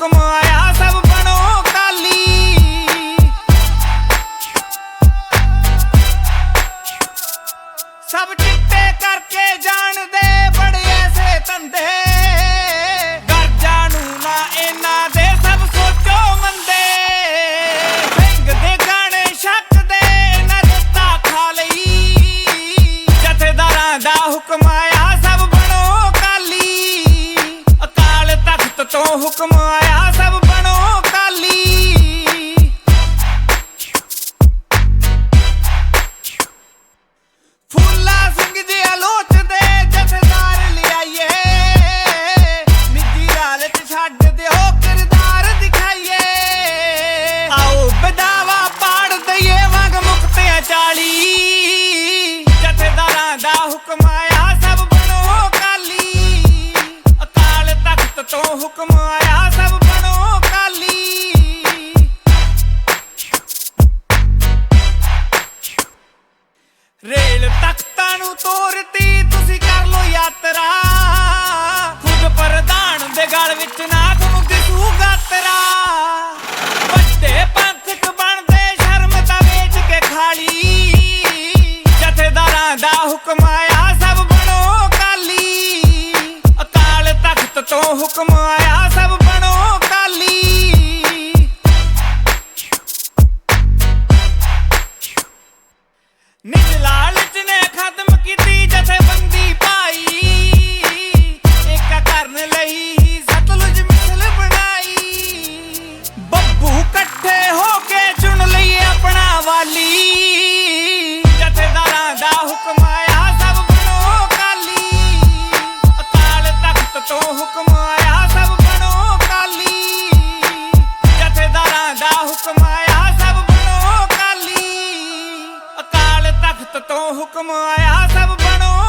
ਤੋਂ ਹੁਕਮ ਆਇਆ, ਸਭ ਬਣੋ ਕਾਲੀ ਸਭ ਚਿੱਟੇ ਕਰਕੇ ਜਾਣਦੇ, ਬੜੇ ਐਸੇ ਧੰਦੇ। ਗਰਜਾਂ ਨੂੰ ਨਾ ਇਹਨਾਂ ਦੇ, ਸਭ ਸੋਚੋ ਮੰਦੇ। ਸਿੰਘ ਦੇ ਗਾਣੇ ਛੱਕਦੇ ਨਾ ਰਸਤਾ ਖਾ ਲਈ। ਜਥੇਦਾਰਾਂ ਦਾ ਹੁਕਮ ਆਇਆ, ਸਭ ਬਣੋ ਕਾਲੀ ਅਕਾਲ ਤਖਤ ਤੋਂ ਹੁਕਮ ਆਇਆ। ਹੁਕਮ ਆਇਆ ਸਭ ਬਣੋ ਕਾਲੀ ਰੇਲ ਤਖਤਾਂ ਨੂੰ ਤੋਰਤੀ, ਤੁਸੀਂ ਕਰ ਲੋ ਯਾਤਰਾ। ਖੁਦ ਪ੍ਰਧਾਨ ਦੇ ਗਲ ਵਿੱਚ ਨਾ ਤੁਹਾਨੂੰ ਦਿਸੂ ਗਾਤਰਾ ਹੁਕਮ ਆਇਆ। ਤੋਂ ਹੁਕਮ ਆਇਆ, ਸਭ ਬਣੋ ਕਾਲੀ ਜਥੇਦਾਰਾਂ ਦਾ ਹੁਕਮ ਆਇਆ, ਸਭ ਬਣੋ ਕਾਲੀ ਅਕਾਲ ਤਖਤ ਤੋਂ ਹੁਕਮ ਆਇਆ, ਸਭ ਬਣੋ